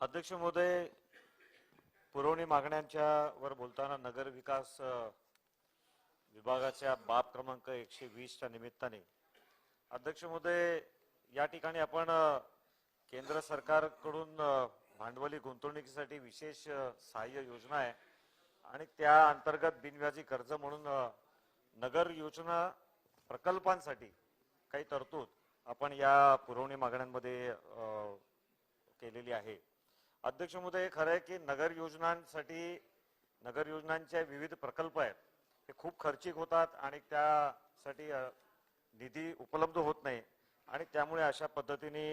अध्यक्ष महोदय पुरवणी मागण्यांच्या वर बोलताना नगर विकास विभागाच्या बाब क्रमांक एकशे वीसच्या निमित्ताने. अध्यक्ष महोदय या ठिकाणी आपण केंद्र सरकारकडून भांडवली गुंतवणुकीसाठी विशेष सहाय्य योजना आहे आणि त्या अंतर्गत बिनव्याजी कर्ज म्हणून नगर योजना प्रकल्पांसाठी काही तरतूद आपण या पुरवणी मागण्यांमध्ये केलेली आहे. अध्यक्ष महोदय खरं आहे की नगर योजनांसाठी नगर योजनांचे विविध प्रकल्प आहेत. ते खूप खर्चिक होतात आणि त्यासाठी निधी उपलब्ध होत नाही. आणि त्यामुळे अशा पद्धतीने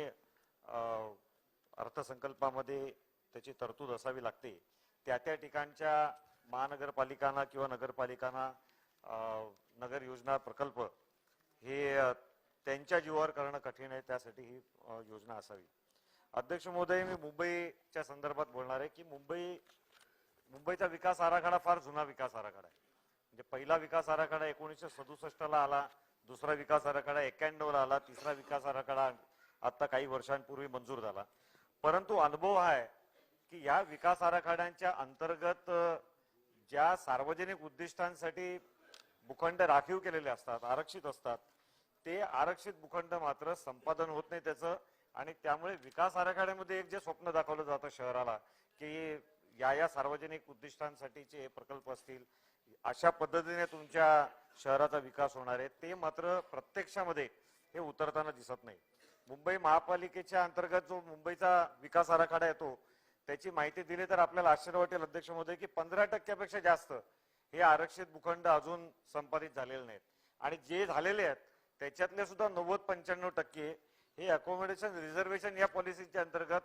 अर्थसंकल्पामध्ये त्याची तरतूद असावी लागते. त्या त्या ठिकाणच्या महानगरपालिकांना किंवा नगरपालिकांना नगर योजना प्रकल्प हे त्यांच्या जीवावर करणं कठीण आहे त्यासाठी ही योजना असावी. अध्यक्ष महोदय मी मुंबईच्या संदर्भात बोलणार आहे की मुंबई मुंबईचा विकास आराखडा फार जुना विकास आराखडा आहे. म्हणजे पहिला विकास आराखडा एकोणीसशे सदुसष्टला आला दुसरा विकास आराखडा एक्क्याण्णवला आला तिसरा विकास आराखडा आता काही वर्षांपूर्वी मंजूर झाला. परंतु अनुभव हा आहे की या विकास आराखड्यांच्या अंतर्गत ज्या सार्वजनिक उद्दिष्टांसाठी भूखंड राखीव केलेले असतात आरक्षित असतात ते आरक्षित भूखंड मात्र संपादन होत नाही त्याचं आणि त्यामुळे विकास आराखड्यामध्ये एक जे स्वप्न दाखवलं जातं शहराला की या या सार्वजनिक उद्दिष्टांसाठीचे हे प्रकल्प असतील अशा पद्धतीने तुमच्या शहराचा विकास होणार आहे. ते मात्र प्रत्यक्षामध्ये हे उतरताना दिसत नाही. मुंबई महापालिकेच्या अंतर्गत जो मुंबईचा विकास आराखडा येतो त्याची माहिती दिली तर आपल्याला आश्चर्य वाटेल अध्यक्ष महोदय की पंधरा टक्क्यापेक्षा जास्त हे आरक्षित भूखंड अजून संपादित झालेले नाहीत. आणि जे झालेले आहेत त्याच्यातले सुद्धा नव्वद पंच्याण्णव टक्के हे अकोमोडेशन रिझर्वेशन या पॉलिसीच्या अंतर्गत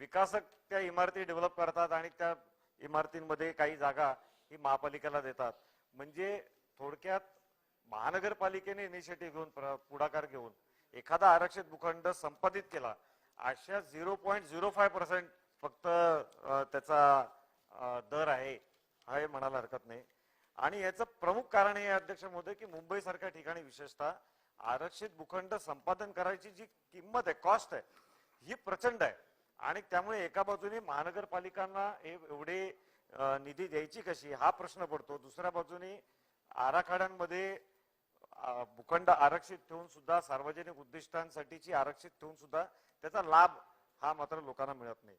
विकासक त्या इमारती डेव्हलप करतात आणि त्या इमारतींमध्ये काही जागा ही महापालिकेला देतात. म्हणजे थोडक्यात महानगरपालिकेने इनिशिएटिव्ह घेऊन पुढाकार घेऊन एखादा आरक्षित भूखंड संपादित केला अशा zero point zero five percent फक्त त्याचा दर आहे हा हे म्हणायला हरकत नाही. आणि याचं प्रमुख कारण हे अध्यक्ष महोदय की मुंबईसारख्या ठिकाणी विशेषतः आरक्षित भूखंड संपादन करायची जी किंमत आहे कॉस्ट आहे ही प्रचंड आहे. आणि त्यामुळे एका बाजूने महानगरपालिकांना एवढे निधी द्यायची कशी हा प्रश्न पडतो. दुसऱ्या बाजूने आराखड्यांमध्ये भूखंड आरक्षित ठेवून सुद्धा सार्वजनिक उद्दिष्टांसाठीची आरक्षित ठेवून सुद्धा त्याचा लाभ हा मात्र लोकांना मिळत नाही.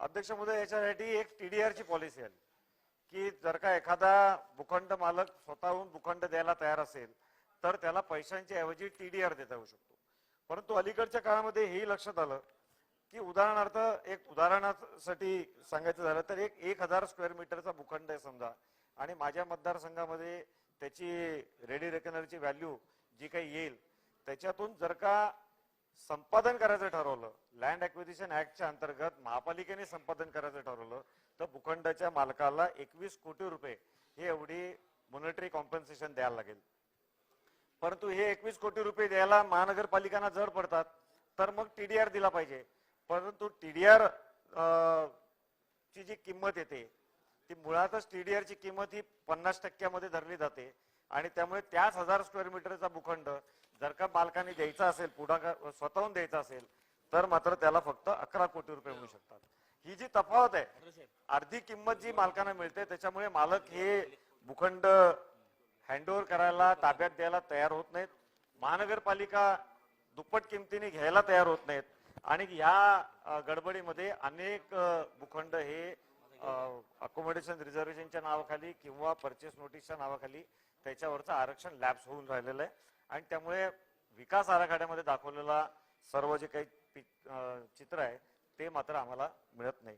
अध्यक्ष महोदय याच्यासाठी एक टी डी आरची पॉलिसी आली की जर का एखादा भूखंड मालक स्वतःहून भूखंड द्यायला तयार असेल तर त्याला पैशांच्या ऐवजी टीडीआर देता येऊ शकतो. परंतु अलीकडच्या काळामध्ये हेही लक्षात आलं की उदाहरणार्थ एक उदाहरणासाठी सांगायचं झालं तर एक एक हजार स्क्वेअर मीटरचा भूखंड आहे समजा. आणि माझ्या मतदारसंघामध्ये त्याची रेडी रेकनरची व्हॅल्यू जी काही येईल त्याच्यातून जर का संपादन करायचं ठरवलं लँड ऍक्विजिशन ऍक्टच्या अंतर्गत महापालिकेने संपादन करायचं ठरवलं तर भूखंडाच्या मालकाला एकवीस कोटी रुपये हे एवढी मॉनिटरी कॉम्पन्सेशन द्यायला लागेल. परंतु हे एकवीस कोटी रुपये द्यायला महानगरपालिकांना जड पडतात तर मग टीडीआर दिला पाहिजे. परंतु टीडीआर ची जी किंमत येते ती मुळातच टीडीआर ची किंमत ही पन्नास टक्क्यामध्ये धरली जाते. आणि त्यामुळे त्याच हजार स्क्वेअर मीटरचा भूखंड जर का मालकाने द्यायचा असेल पुढाकार स्वतःहून द्यायचा असेल तर मात्र त्याला फक्त अकरा कोटी रुपये मिळू शकतात. ही जी तफावत आहे अर्धी किंमत जी मालकांना मिळते त्याच्यामुळे मालक हे भूखंड हँडओव्हर करायला ताब्यात द्यायला तयार होत नाहीत. महानगरपालिका दुप्पट किमतीने घ्यायला तयार होत नाहीत. आणि या गडबडीमध्ये अनेक भूखंड हे अकोमोडेशन रिझर्वेशनच्या नावाखाली किंवा परचेस नोटीसच्या नावाखाली त्याच्यावरचं आरक्षण लॅब्स होऊन राहिलेलं आहे. आणि त्यामुळे विकास आराखड्यामध्ये दाखवलेला सर्व जे काही पि- चित्र आहे ते मात्र आम्हाला मिळत नाही.